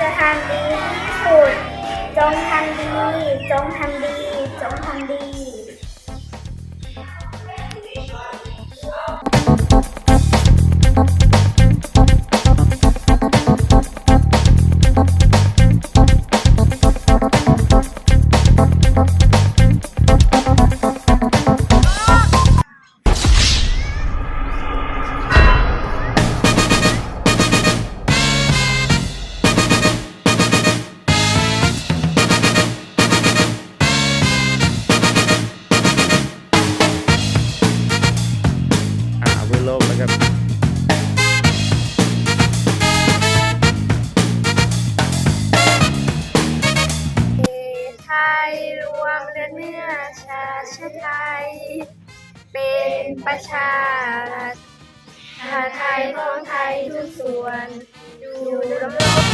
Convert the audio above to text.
จะทำดีที่สุด จงทำดี จงทำดี จงทำดี ไทยรวมเลือดเนื้อชาชาไทย เป็นประชาชาไทยของไทยทุกส่วนอยู่ดำรง